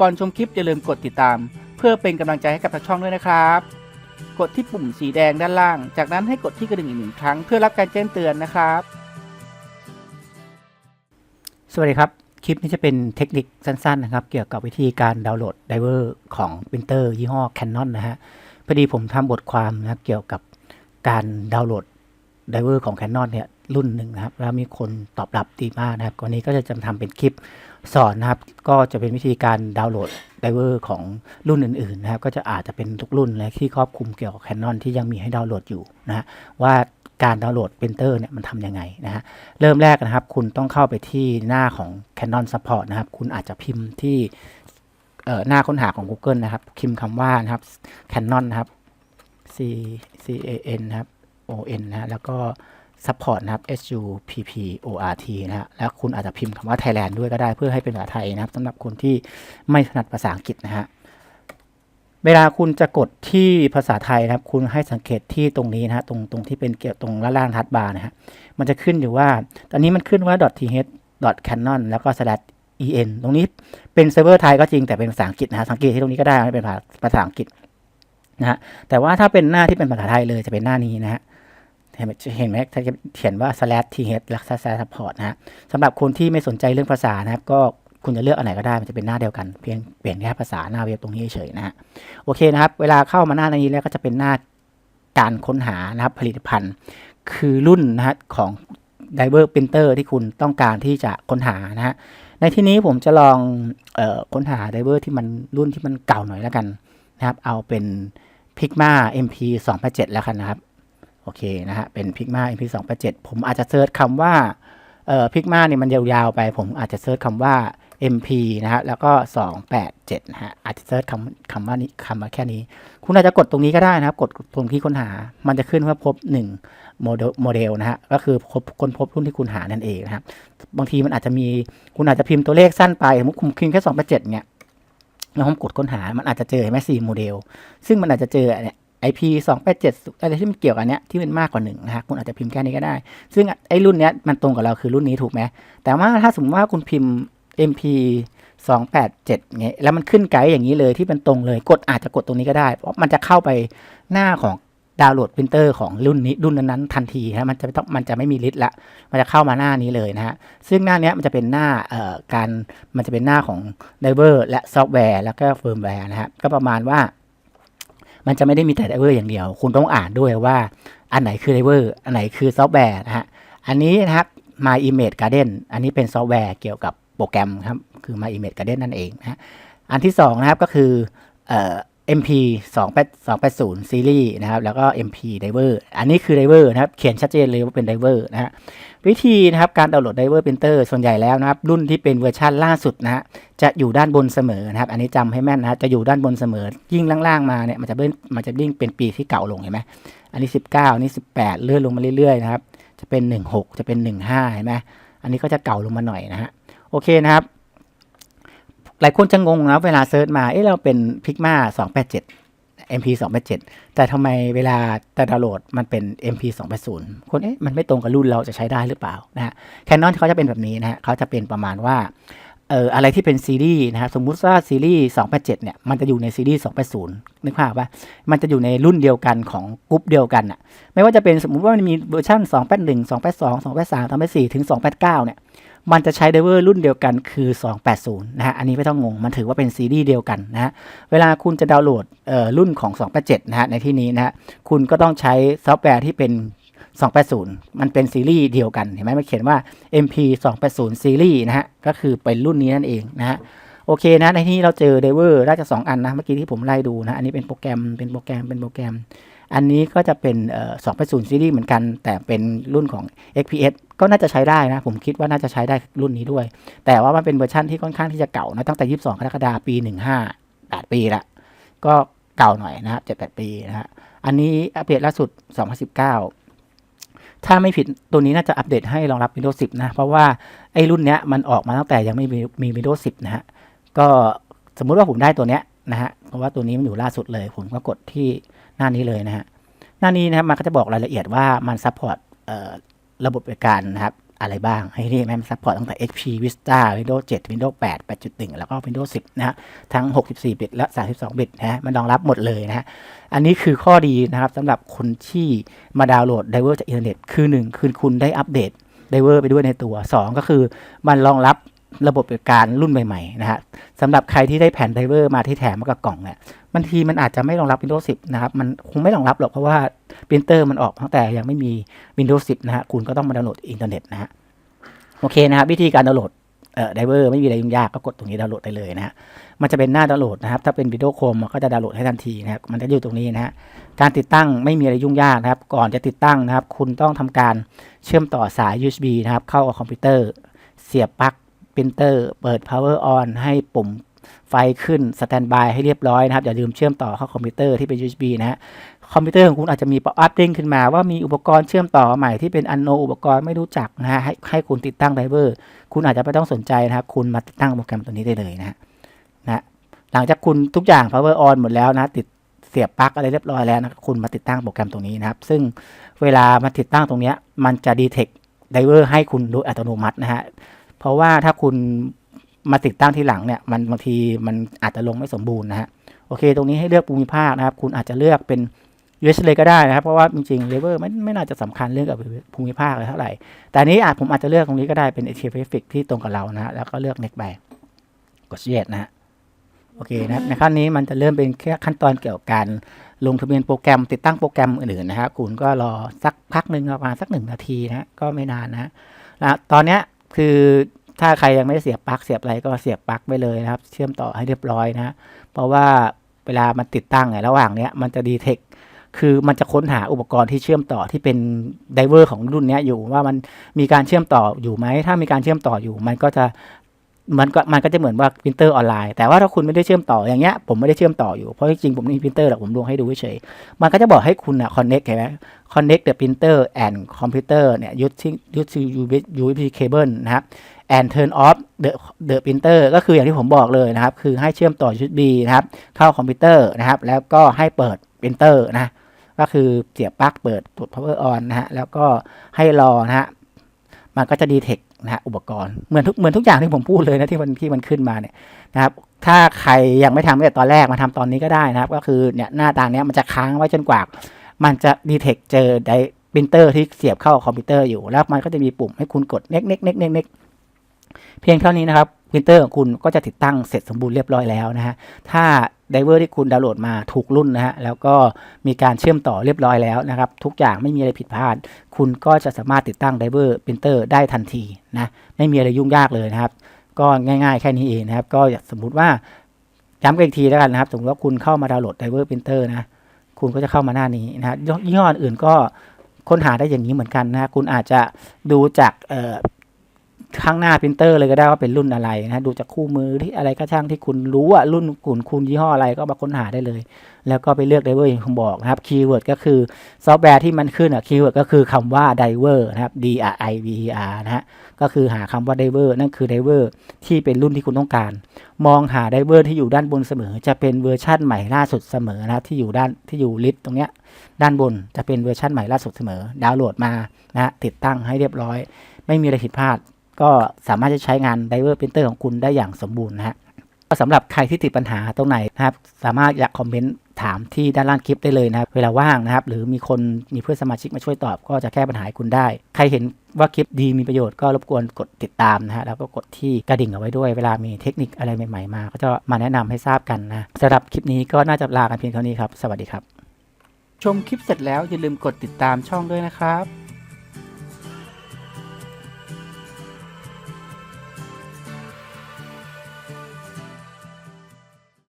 ก่อนชมคลิปอย่าลืมกดติดตาม เพื่อเป็นกำลังใจให้กับทางช่องด้วยนะครับ กดที่ปุ่มสีแดงด้านล่าง จากนั้นให้กดที่กระดิ่งอีกหนึ่งครั้งเพื่อรับการแจ้งเตือนนะครับ สวัสดีครับ คลิปนี้จะเป็นเทคนิคสั้นๆนะครับ เกี่ยวกับวิธีการดาวน์โหลดไดเวอร์ของปรินเตอร์ยี่ห้อ Canon นะฮะพอดีผมทำบทความนะเกี่ยวกับการดาวน์โหลดไดเวอร์ของ Canon เนี่ย รุ่นหนึ่งนะครับ แล้วมีคนตอบรับดีมากนะครับวันนี้ก็จะจำทำเป็นคลิปสอนนะครับ ก็จะเป็นวิธีการดาวน์โหลดไดเวอร์ของรุ่นอื่นๆนะครับ ก็จะอาจจะเป็นทุกรุ่นเลยที่ครอบคลุมเกี่ยวกับ Canon ที่ยังมีให้ดาวน์โหลดอยู่นะฮะว่าการดาวน์โหลดปรินเตอร์เนี่ยมันทำยังไงนะฮะเริ่มแรกนะครับ คุณต้องเข้าไปที่หน้าของ Canon Support นะครับ คุณอาจจะพิมพ์ที่หน้าค้นหาของ Google นะครับพิมพ์คำว่านะครับ Canon นะครับ C C A N นะครับ O N นะฮะแล้วก็ Support นะครับ S U P P O R T นะฮะแล้วคุณอาจจะพิมพ์คำว่า Thailand ด้วยก็ได้เพื่อให้เป็นภาษาไทยนะครับสำหรับคนที่ไม่ถนัดภาษาอังกฤษนะฮะเวลาคุณจะกดที่ภาษาไทยนะครับ คุณให้สังเกตที่ตรงนี้นะฮะตรงตรงที่เป็นเกี่ยวตรงล่างทัดบาร์นะฮะมันจะขึ้นอยู่ว่า ตอนนี้มันขึ้นว่า .th .canon แล้วก็ slash en ตรงนี้เป็นเซิร์ฟเวอร์ไทยก็จริงแต่เป็นภาษาอังกฤษนะฮะสังเกตที่ตรงนี้ก็ได้ไม่เป็นภาษาอังกฤษนะฮะแต่ว่าถ้าเป็นหน้าที่เป็นภาษาไทยเลยจะเป็นหน้านี้นะฮะ เห็นไหมเห็นไหมถ้าเขียนว่า slash th และ slash support นะฮะสำหรับคนที่ไม่สนใจเรื่องภาษานะครับ ก็คุณจะเลือกอันไหนก็ได้มันจะเป็นหน้าเดียวกัน เพียงเปลี่ยนแค่ภาษาหน้าเว็บตรงนี้เฉยนะฮะโอเคนะครับ เวลาเข้ามาหน้านี้แล้วก็จะเป็นหน้าการค้นหานะครับผลิตภัณฑ์ คือรุ่นนะฮะของ Diver Printer ที่คุณต้องการที่จะค้นหานะฮะในที่นี้ผมจะลองออค้นหา Diver ที่มันรุ่นที่มันเก่าหน่อยแล้วกันนะครับ เอาเป็น Pigma MP 287แล้วกันนะครับ เคนะฮะเป็น Pigma MP 287ผมอาจจะเซิร์ชคำว่าเอ่อ Pigma เนี่ยมันยาวๆไป ผมอาจจะเซิร์ชคำว่า MP นะฮะแล้วก็ 287นะฮะอาจจะเซิร์ชคำคำว่านี้คำว่าแค่นี้ คุณอาจจะกดตรงนี้ก็ได้นะครับ กดตรงที่ค้นหา มันจะขึ้นว่าพบ1โมเดลโมเดลนะฮะก็คือพบคนพบรุ่นที่คุณหานั่นเองนะครับบางทีมันอาจจะมีคุณอาจจะพิมพ์ตัวเลขสั้นไปสมมติคุณพิมพ์แค่287เนี่ยแล้วผมกดค้นหา มันอาจจะเจอเห็นไหมสี่โมเดล ซึ่งมันอาจจะเจอเนี่ย IP 287อะไรที่มันเกี่ยวกับอันเนี้ยที่มันมากกว่าหนึ่งนะฮะคุณอาจจะพิมพ์แค่นี้ก็ได้ ซึ่งไอ้รุ่นเนี้ยมันตรงกับเราคือรุ่นนี้ถูกไหมแต่ว่าถ้าสมมติว่าคุณพิมพ์ MP 287เงี้ยแล้วมันขึ้นไกด์อย่างนี้เลยที่เป็นตรงเลยกดอาจจะกดตรงนี้ก็ได้ เพราะมันจะเข้าไปหน้าของดาวน์โหลดปรินเตอร์ของรุ่นนี้รุ่นนั้นๆทันทีนะมันจะไม่ต้องมันจะไม่มีลิสต์ละมันจะเข้ามาหน้านี้เลยนะฮะซึ่งหน้านี้มันจะเป็นหน้าเอ่อการมันจะเป็นหน้าของไดเวอร์และซอฟต์แวร์แล้วก็เฟิร์มแวร์นะฮะก็ประมาณว่า มันจะไม่ได้มีแต่ไดเวอร์อย่างเดียว คุณต้องอ่านด้วยว่าอันไหนคือไดเวอร์อันไหนคือซอฟต์แวร์นะฮะอันนี้นะครับ My Image Garden อันนี้เป็นซอฟต์แวร์เกี่ยวกับโปรแกรมครับคือ My Image Garden นั่นเองนะฮะอันที่สองนะครับก็คือ MP 2 280 Series นะครับแล้วก็ MP Diver อันนี้คือ Diver นะครับเขียนชัดเจนเลยว่าเป็น Diver นะฮะวิธีนะครับการดาวน์โหลด Diver Printer ส่วนใหญ่แล้วนะครับรุ่นที่เป็นเวอร์ชันล่าสุดนะฮะจะอยู่ด้านบนเสมอนะครับ อันนี้จำให้แม่นนะจะอยู่ด้านบนเสมอ ยิ่งล่างๆมาเนี่ยมันจะเลื่อนมันจะยิ่งเป็นปีที่เก่าลงเห็นไหมอันนี้ 19อันนี้ 18 เลื่อนลงมาเรื่อยๆนะครับจะเป็น 16 จะเป็น 15เห็นไหมอันนี้ก็จะเก่าลงมาหน่อยนะฮะโอเคนะครับ หลายคนจะงงนะเวลาเซิร์ชมา เอ๊ะเราเป็น Pigma 287 MP 287แต่ทำไมเวลาจะดาวน์โหลดมันเป็น MP 280คนเอ๊ะมันไม่ตรงกับรุ่นเราจะใช้ได้หรือเปล่านะฮะ Canon เขาจะเป็นแบบนี้นะฮะเขาจะเป็นประมาณว่าเอ่ออะไรที่เป็นซีรีส์นะครับสมมุติว่าซีรีส์287เนี่ยมันจะอยู่ในซีรีส์280นึกภาพว่ามันจะอยู่ในรุ่นเดียวกันของกรุ๊ปเดียวกันอะไม่ว่าจะเป็นสมมุติว่ามันมีเวอร์ชัน281 282 283 284ถึง289เนี่ย มันจะใช้ไดเวอร์รุ่นเดียวกันคือ 280 นะฮะ อันนี้ไม่ต้องงง มันถือว่าเป็นซีรีส์เดียวกันนะฮะ เวลาคุณจะดาวน์โหลดเอ่อรุ่นของ 287 นะฮะ ในที่นี้นะฮะ คุณก็ต้องใช้ซอฟต์แวร์ที่เป็น 280 มันเป็นซีรีส์เดียวกัน เห็นไหมมันเขียนว่า MP 280 ซีรีส์นะฮะ ก็คือเป็นรุ่นนี้นั่นเองนะฮะโอเคนะในที่นี้เราเจอไดเวอร์น่าจะ2อันนะเมื่อกี้ที่ผมไล่ดูนะอันนี้เป็นโปรแกรมเป็นโปรแกรมเป็นโปรแกรม อันนี้ก็จะเป็นเอ่อ280ซีรีส์เหมือนกัน แต่เป็นรุ่นของ XPS ก็น่าจะใช้ได้นะ ผมคิดว่าน่าจะใช้ได้รุ่นนี้ด้วย แต่ว่ามันเป็นเวอร์ชันที่ค่อนข้างที่จะเก่านะตั้งแต่ 22กรกฎาคมปี 15 8 ปีละก็เก่าหน่อยนะครับ7-8 ปีนะฮะอันนี้อัปเดตล่าสุด 2019 ถ้าไม่ผิดตัวนี้น่าจะอัปเดตให้รองรับ Windows 10 นะ เพราะว่าไอ้รุ่นเนี้ยมันออกมาตั้งแต่ยังไม่มีมี Windows 10 นะฮะก็สมมุติว่าผมได้ตัวเนี้ยนะฮะเพราะว่าตัวนี้มันอยู่ล่าสุดเลย ผมก็กดที่ หน้านี้เลยนะฮะหน้านี้นะครับมันก็จะบอกรายละเอียดว่ามันซัพพอร์ตระบบบริการนะครับอะไรบ้างให้เรียกมันซัพพอร์ตตั้งแต่ HP Vista Windows 7 Windows 8 8.1 แล้วก็ Windows 10 นะฮะทั้ง 64 บิตและ 32 บิตนะฮะมันรองรับหมดเลยนะฮะอันนี้คือข้อดีนะครับสำหรับคนที่มาดาวน์โหลดไดเวอร์จากอินเทอร์เน็ตคือ 1 คือคุณได้อัปเดตไดเวอร์ไปด้วยในตัว 2 ก็คือมันรองรับระบบการรุ่นใหม่ๆนะฮะสำหรับใครที่ได้แผ่นไดเวอร์มาที่แถมมากับกล่องเนี่ย บางทีมันอาจจะไม่รองรับ Windows 10 นะครับ มันคงไม่รองรับหรอกเพราะว่าปรินเตอร์มันออกตั้งแต่ยังไม่มี Windows 10 นะฮะ คุณก็ต้องมาดาวน์โหลดอินเทอร์เน็ตนะฮะ โอเคนะครับ วิธีการดาวน์โหลดเอ่อไดเวอร์ไม่มีอะไรยุ่งยากก็กดตรงนี้ดาวน์โหลดได้เลยนะฮะ มันจะเป็นหน้าดาวน์โหลดนะครับ ถ้าเป็นวิดีโอโคมมันก็จะดาวน์โหลดให้ทันทีนะครับ มันจะอยู่ตรงนี้นะฮะ การติดตั้งไม่มีอะไรยุ่งยากนะครับ ก่อนจะติดตั้งนะครับ คุณต้องทำการเชื่อมต่อสาย USB นะครับ เข้ากับคอมพิวเตอร์ เสียบปลั๊กปรินเตอร์ เปิด power on ให้ปุ่ม ไฟขึ้นสแตนบายให้เรียบร้อยนะครับ อย่าลืมเชื่อมต่อเข้าคอมพิวเตอร์ที่เป็น USB นะฮะคอมพิวเตอร์ของคุณอาจจะมีป๊อปอัพเด้งขึ้นมาว่ามีอุปกรณ์เชื่อมต่อใหม่ที่เป็นอันโนอุปกรณ์ไม่รู้จักนะฮะให้ให้คุณติดตั้งไดเวอร์ คุณอาจจะไม่ต้องสนใจนะครับ คุณมาติดตั้งโปรแกรมตัวนี้ได้เลยนะฮะนะหลังจากคุณทุกอย่าง power on หมดแล้วนะติดเสียบปลั๊กอะไรเรียบร้อยแล้วนะคุณมาติดตั้งโปรแกรมตรงนี้นะครับ ซึ่งเวลามาติดตั้งตรงนี้มันจะดีเทคไดเวอร์ให้คุณโดยอัตโนมัตินะฮะเพราะว่าถ้าคุณ มาติดตั้งที่หลังเนี่ยมันบางทีมันอาจจะลงไม่สมบูรณ์นะฮะโอเค ตรงนี้ให้เลือกภูมิภาคนะครับ คุณอาจจะเลือกเป็น US เลยก็ได้นะครับ เพราะว่าจริงๆเลเวอร์ไม่ไม่น่าจะสำคัญเรื่องกับภูมิภาคเลยเท่าไหร่ แต่นี้อาจผมอาจจะเลือกตรงนี้ก็ได้เป็น Asia Pacific ที่ตรงกับเรานะฮะแล้วก็เลือก next ไปกด yes นะฮะโอเคนะครับในขั้นนี้มันจะเริ่มเป็นแค่ขั้นตอนเกี่ยวกับการลงทะเบียนโปรแกรมติดตั้งโปรแกรมอื่นๆนะฮะคุณก็รอสักพักหนึ่งประมาณสักหนึ่งนาทีนะก็ไม่นานนะนะตอนนี้คือ ถ้าใครยังไม่ได้เสียบปลั๊กเสียบอะไรก็เสียบปลั๊กไปเลยนะครับ เชื่อมต่อให้เรียบร้อยนะ เพราะว่าเวลามันติดตั้งเนี่ยระหว่างเนี้ยมันจะดีเทคคือมันจะค้นหาอุปกรณ์ที่เชื่อมต่อที่เป็นไดเวอร์ของรุ่นนี้อยู่ว่ามันมีการเชื่อมต่ออยู่ไหม ถ้ามีการเชื่อมต่ออยู่ มันก็จะมันก็มันก็จะเหมือนว่าปรินเตอร์ออนไลน์แต่ว่าถ้าคุณไม่ได้เชื่อมต่ออย่างเงี้ยผมไม่ได้เชื่อมต่ออยู่เพราะจริงๆผมไม่มีปรินเตอร์หรอกผมลวงให้ดูเฉยมันก็จะบอกให้คุณอะ connect เห็นไหม connect the printer and computer เนี่ย using using USB cable นะครับ and turn off the the printer ก็คืออย่างที่ผมบอกเลยนะครับ คือให้เชื่อมต่อ USB นะครับ เข้าคอมพิวเตอร์นะครับ แล้วก็ให้เปิดปรินเตอร์นะ ก็คือเสียบปลั๊กเปิดกด power on นะฮะ แล้วก็ให้รอนะฮะ มันก็จะดีเทคนะฮะอุปกรณ์ เหมือนทุกเหมือนทุกอย่างที่ผมพูดเลยนะที่มันที่มันขึ้นมาเนี่ยนะครับ ถ้าใครยังไม่ทำตั้งแต่ตอนแรกมาทำตอนนี้ก็ได้นะครับ ก็คือเนี่ยหน้าตาเนี้ยมันจะค้างไว้จนกว่า มันจะดีเทคเจอไดปรินเตอร์ที่เสียบเข้าคอมพิวเตอร์อยู่ แล้วมันก็จะมีปุ่มให้คุณกดเน็กเน็กเน็กเน็ก เพียงเท่านี้นะครับปรินเตอร์ของคุณก็จะติดตั้งเสร็จสมบูรณ์เรียบร้อยแล้วนะฮะถ้าไดเวอร์ที่คุณดาวน์โหลดมาถูกรุ่นนะฮะแล้วก็มีการเชื่อมต่อเรียบร้อยแล้วนะครับ ทุกอย่างไม่มีอะไรผิดพลาด คุณก็จะสามารถติดตั้งไดเวอร์ปรินเตอร์ได้ทันทีนะไม่มีอะไรยุ่งยากเลยนะครับ ก็ง่ายๆ แค่นี้เองนะครับ ก็สมมุติว่าย้ำกันอีกทีแล้วกันนะครับสมมติว่าคุณเข้ามาดาวน์โหลดไดเวอร์ปรินเตอร์นะคุณก็จะเข้ามาหน้านี้นะฮะยี่ห้ออื่นก็ค้นหาได้อย่างนี้เหมือนกันนะฮะคุณอาจจะดูจากเอ่อ ข้างหน้าปรินเตอร์เลยก็ได้ว่าเป็นรุ่นอะไรนะฮะดูจากคู่มือที่อะไรก็ช่างที่คุณรู้ว่ารุ่นคุณคุณยี่ห้ออะไรก็มาค้นหาได้เลย แล้วก็ไปเลือกไดเวอร์อย่างผมบอกนะครับคีย์เวิร์ดก็คือซอฟต์แวร์ที่มันขึ้นอะคีย์เวิร์ดก็คือคำว่าไดเวอร์นะครับ D R I V E R นะฮะก็คือหาคำว่าไดเวอร์นั่นคือไดเวอร์ที่เป็นรุ่นที่คุณต้องการ มองหาไดเวอร์ที่อยู่ด้านบนเสมอ จะเป็นเวอร์ชั่นใหม่ล่าสุดเสมอนะครับที่อยู่ด้านที่อยู่ลิสต์ตรงเนี้ยด้านบนจะเป็นเวอร์ชั่นใหม่ล่าสุดเสมอ ดาวน์โหลดมานะติดตั้งให้เรียบร้อย ไม่มีอะไรผิดพลาด ก็สามารถจะใช้งานไดเวอร์ปรินเตอร์ของคุณได้อย่างสมบูรณ์นะฮะก็สำหรับใครที่ติดปัญหาตรงไหนนะครับ สามารถอยากคอมเมนต์ถามที่ด้านล่างคลิปได้เลยนะครับ เวลาว่างนะครับ หรือมีคนมีเพื่อนสมาชิกมาช่วยตอบ ก็จะแก้ปัญหาให้คุณได้ ใครเห็นว่าคลิปดีมีประโยชน์ก็รบกวนกดติดตามนะฮะแล้วก็กดที่กระดิ่งเอาไว้ด้วย เวลามีเทคนิคอะไรใหม่ๆมา ก็จะมาแนะนำให้ทราบกันนะสำหรับคลิปนี้ก็น่าจะลากันเพียงเท่านี้ครับ สวัสดีครับ ชมคลิปเสร็จแล้วอย่าลืมกดติดตามช่องด้วยนะครับ